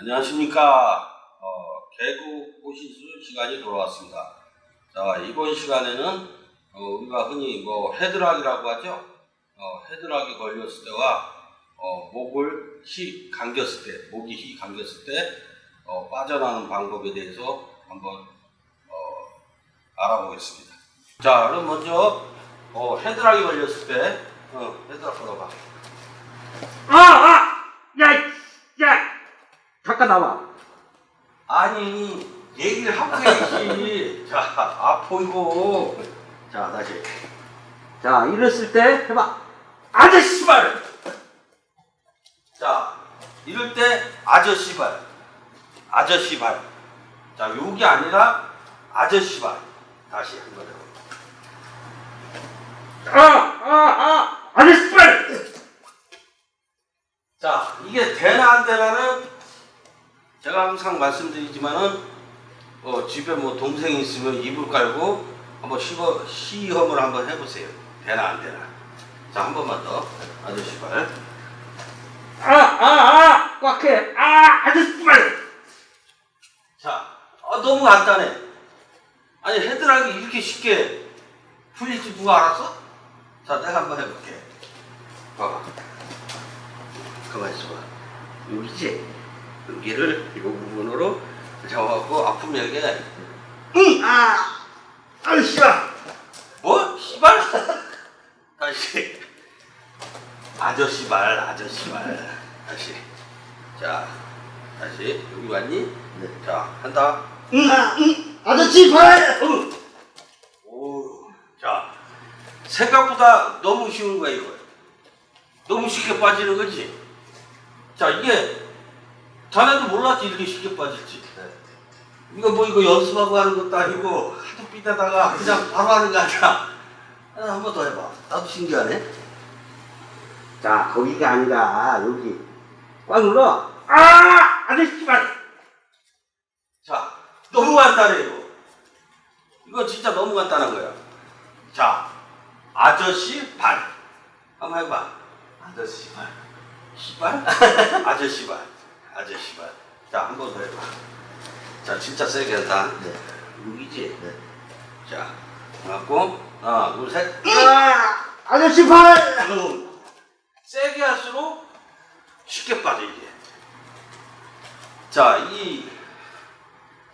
안녕하십니까. 어, 개구 호신술 시간이 돌아왔습니다. 자, 이번 시간에는 어, 우리가 흔히 뭐 헤드락이라고 하죠. 어, 헤드락이 걸렸을 때와 어, 목을 히 감겼을 때, 목이 히 감겼을 때 어, 빠져나오는 방법에 대해서 한번 어, 알아보겠습니다. 자, 그럼 먼저 어, 헤드락이 걸렸을 때, 어, 헤드락 걸어봐. 아, 아! 야, 야! 잠깐 나와. 아니 얘기를 하고 해야지. 자, 아 보이고. 자, 다시. 자, 이랬을 때 해봐. 아저씨 발. 자, 이럴 때 아저씨 발. 아저씨 발. 자, 욕이 아니라 아저씨 발. 다시 한 번. 더. 아, 아, 아! 아저씨 빨! 자, 이게 되나 안 되나는 제가 항상 말씀드리지만은 어, 집에 뭐 동생이 있으면 이불 깔고 한번 시범, 시험을 한번 해보세요. 되나 안 되나. 자, 한 번만 더. 아저씨 발. 아, 아, 아! 꽉 해. 아, 아저씨 빨! 자, 어, 너무 간단해. 아니, 헤드락이 이렇게 쉽게 풀릴지 누가 알았어? 자, 내가 한번 해볼게. 봐봐. 가만히 있어 봐. 여기지? 여기를 이 부분으로 잡아갖고 아프면 여기 응! 아! 아이, 씨발! 뭐? 씨발? 다시. 아저씨 말, 아저씨 말. 다시. 자, 다시. 여기 왔니? 네. 자, 한다. 응, 아, 응! 아저씨 빨! 응. 오, 자, 생각보다 너무 쉬운 거야, 이거. 너무 쉽게 빠지는 거지. 자, 이게, 자네도 몰랐지, 이렇게 쉽게 빠질지. 이거 뭐, 이거 연습하고 하는 것도 아니고, 하도 삐다다가 그냥 바로 하는 거 아니야. 한 번 더 해봐. 나도 신기하네. 자, 거기가 아니라 여기. 꽉 눌러. 아! 아저씨 빨! 자, 너무 간단해, 이거. 이거 진짜 너무 간단한 거야. 자, 아저씨 발. 한번 해봐. 아저씨 발. 시발? 아저씨 발. 아저씨 발. 자, 한 번 더 해봐. 자, 진짜 세게 한다. 네. 여기지? 자, 갖고, 하나, 둘, 셋. 아! 아저씨 빨! 음. 세게 할수록 쉽게 빠져, 이게. 자, 이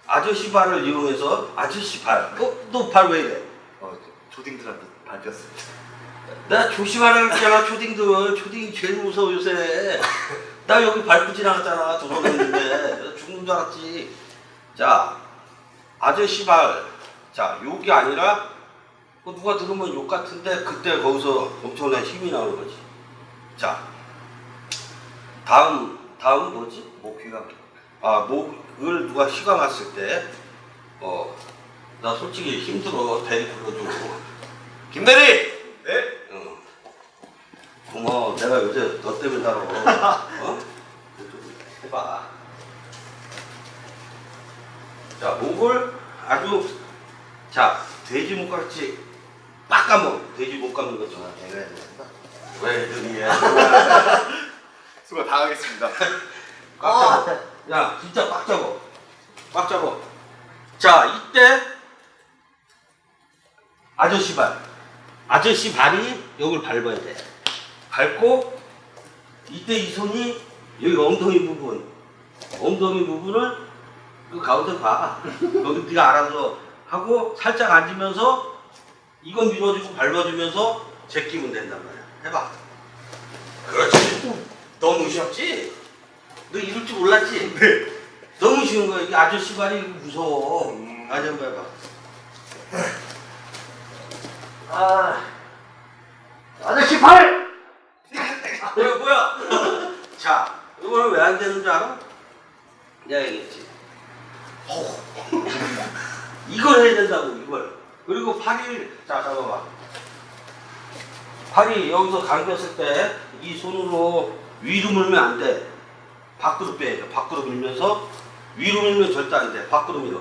아저씨 발을 이용해서 아저씨 발. 어, 너 발 왜 이래? 어, 조딩들한테 밟혔습니다. 나 조심하라고 했잖아, 초딩들. 초딩이 제일 무서워, 요새. 나 여기 밟고 지나갔잖아, 도서관 있는데. 죽는 줄 알았지. 자, 아저씨 발. 자, 욕이 아니라, 그 누가 들으면 욕 같은데, 그때 거기서 엄청난 힘이 나오는 거지. 자, 다음, 다음 뭐지? 목휘가 아, 목을 누가 휘가 났을 때, 어, 나 솔직히 힘들어, 대리 불러주고. 김대리! 네? 어. 고마워. 내가 요새 너 때문에 살아. 어? 좀 해봐. 자, 목을 아주, 자, 돼지 목 같이 빡 감어. 돼지 목 감는 거죠. 내가 해야 된다. 왜 그러니? 수고 다 하겠습니다. 꽉 잡아. 야, 진짜 꽉 잡아. 꽉 잡아. 자, 이때 아저씨 발. 아저씨 발이 여기를 밟아야 돼. 밟고 이때 이 손이 여기 엉덩이 부분, 엉덩이 부분을 그 가운데 봐. 여기 네가 알아서 하고 살짝 앉으면서 이건 밀어주고 밟아주면서 제끼면 된단 말이야. 해봐. 그렇지. 너무 쉬웠지? 너 이럴 줄 몰랐지? 네. 너무 쉬운 거야. 이 아저씨 발이 무서워. 음. 다시 한번 해봐. 아, 아저씨 빨! 뭐야, 뭐야? 자, 이거는 왜 안 되는 줄 알아? 내가 얘기했지. 이걸 해야 된다고, 이걸. 그리고 팔이, 자, 잠깐만. 팔이 여기서 감겼을 때, 이 손으로 위로 밀면 안 돼. 밖으로 돼. 밖으로 밀면서, 위로 밀면 절대 안 돼. 밖으로 밀어.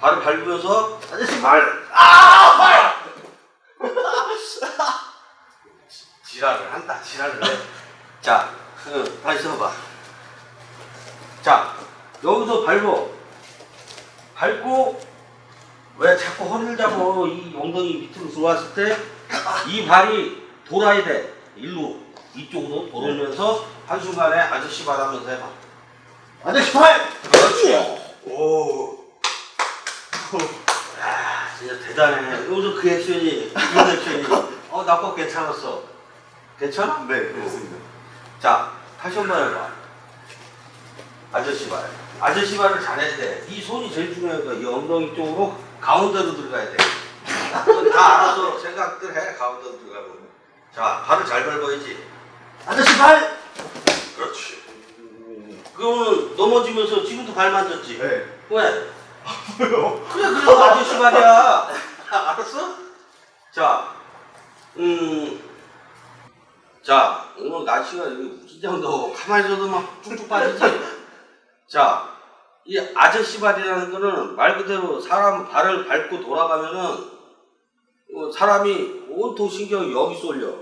발을 밟으면서, 아저씨 발! 아! 발! 지랄을 한다, 지랄을 해. 자, 어, 다시 써봐. 자, 여기서 밟어. 밟고, 왜 자꾸 허리를 잡어? 이 엉덩이 밑으로 들어왔을 때, 이 발이 돌아야 돼. 일로, 이쪽으로 돌으면서, 한순간에 아저씨 발 하면서 해봐. 아저씨 팔! 그렇지. 오. 야, 진짜 대단해. 요즘 그 액션이, 이런 액션이. 어, 나거 괜찮았어. 괜찮아? 네, 그렇습니다. 자, 다시 한 번 해봐. 아저씨 발. 아저씨 발을 잘해야 돼. 이 손이 제일 거야. 이 엉덩이 쪽으로 가운데로 들어가야 돼. 다 알아서 생각들 해. 가운데로 들어가고. 자, 발을 잘 밟아야지. 아저씨 팔! 그렇지. 그러면 넘어지면서 지금도 발 만졌지? 네. 왜? 뭐요? 그래, 그래, 아저씨 말이야. 알았어? 자, 음, 자, 오늘 날씨가 여기 긴장도 가만히 있어도 막 쭉쭉 빠지지? 자, 이 아저씨 발이라는 거는 말 그대로 사람 발을 밟고 돌아가면은 어, 사람이 온통 신경이 여기 쏠려.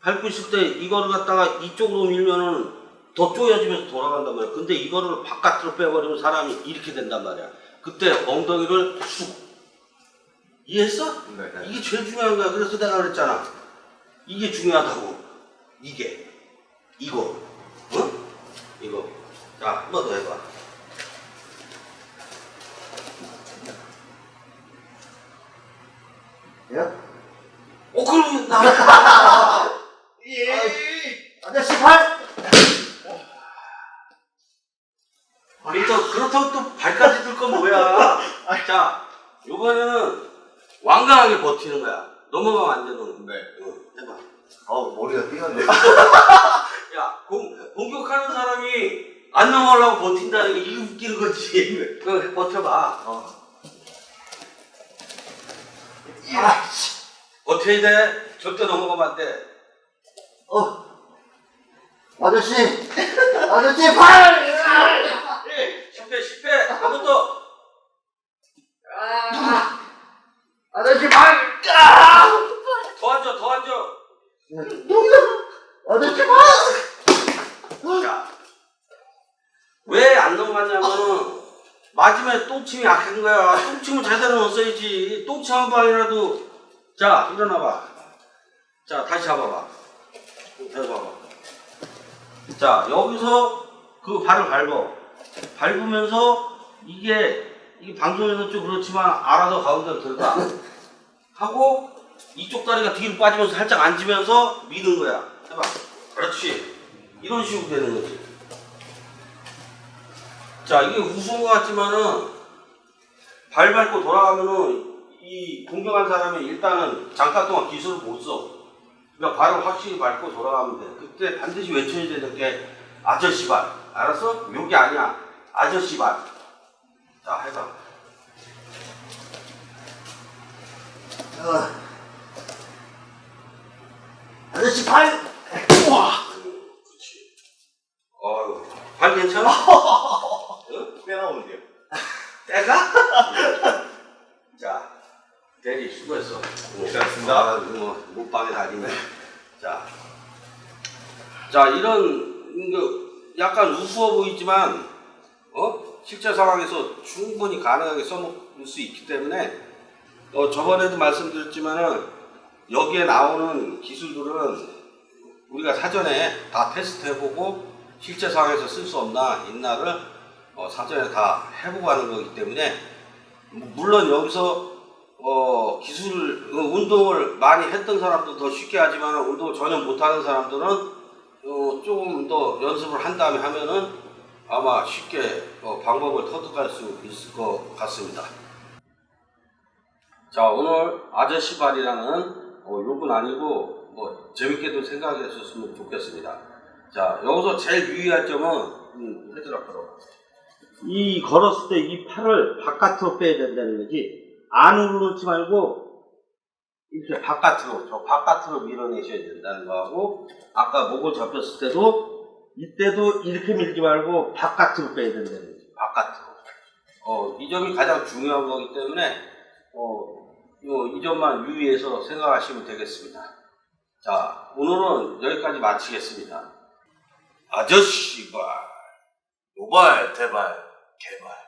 밟고 있을 때 이거를 갖다가 이쪽으로 밀면은 더 쪼여지면서 돌아간단 말이야. 근데 이거를 바깥으로 빼버리면 사람이 이렇게 된단 말이야. 그때 엉덩이를 쑥. 이해했어? 네. 네. 이게 제일 중요한 거야. 그래서 내가 그랬잖아. 이게 중요하다고. 이게. 이거. 어? 이거. 자, 한 번 더 해봐. 예? 어, 그럼 나. 예! 아저씨 팔! 아니, 또, 그렇다고 또 발까지 들 건 뭐야. 자, 요번에는 완강하게 버티는 거야. 넘어가면 안 되는 네. 응, 해봐. 어우, 머리가 삐었네. 야, 공, 공격하는 사람이 안 넘어가려고 버틴다는 게 이게 웃기는 거지. 그 버텨봐. 어. 아, 씨. 버텨야 돼. 절대 넘어가면 안 돼. 어. 아저씨! 아저씨 팔! 예, 실패, 실패. 한 번 더. 아저씨 팔! 더 앉아, 더 앉아. 아저씨 팔! 자, 왜 안 넘어갔냐면은 마지막에 똥침이 약한 거야. 똥침을 제대로 넣었어야지. 똥침 한 방이라도 자 일어나봐. 자 다시 잡아봐. 잡아봐. 자 여기서 그 발을 밟어. 밟으면서 이게 이게 방송에서 좀 그렇지만 알아서 가운데로 들어가. 하고 이쪽 다리가 뒤로 빠지면서 살짝 앉으면서 미는 거야. 해봐. 그렇지. 이런 식으로 되는 거지. 자, 이게 우스운 것 같지만은 발 밟고 돌아가면은 이 공격한 사람이 일단은 잠깐 동안 기술을 못 써. 그러니까 발을 확실히 밟고 돌아가면 돼. 그때 반드시 외쳐야 되는 게 아저씨 발. 알았어? 여기 아니야. 아저씨 발. 자, 해봐. 어. 아저씨 팔! 우와! 그렇지. 어휴, 발 괜찮아? 때가? 자, 대리 수고했어. 고생하셨습니다. 아, 뭐, 못방에 다니네. 자, 자, 이런, 그, 약간 우스워 보이지만, 어? 실제 상황에서 충분히 가능하게 써먹을 수 있기 때문에, 어, 저번에도 말씀드렸지만은, 여기에 나오는 기술들은 우리가 사전에 다 테스트 해보고, 실제 상황에서 쓸 수 없나, 있나를 어, 사전에 다 해보고 하는 거기 때문에, 무- 물론 여기서 어, 기술, 어, 운동을 많이 했던 사람도 더 쉽게 하지만 운동을 전혀 못하는 사람들은 어, 조금 더 연습을 한 다음에 하면은 아마 쉽게 어, 방법을 터득할 수 있을 것 같습니다. 자, 오늘 아저씨 발이라는 어, 욕은 아니고 뭐 재밌게도 생각했었으면 좋겠습니다. 자, 여기서 제일 유의할 점은 음, 헤드락 걸어. 이 걸었을 때 이 팔을 바깥으로 빼야 된다는 거지. 안으로 넣지 말고 이렇게 바깥으로 저 바깥으로 밀어내셔야 된다는 거하고 아까 목을 잡혔을 때도 이때도 이렇게 밀지 말고 바깥으로 빼야 된다는 거지. 바깥으로. 어, 이 점이 가장 중요한 거기 때문에 어, 요, 이 점만 유의해서 생각하시면 되겠습니다. 자, 오늘은 여기까지 마치겠습니다. 아저씨 발. 모발, 대발, 개발.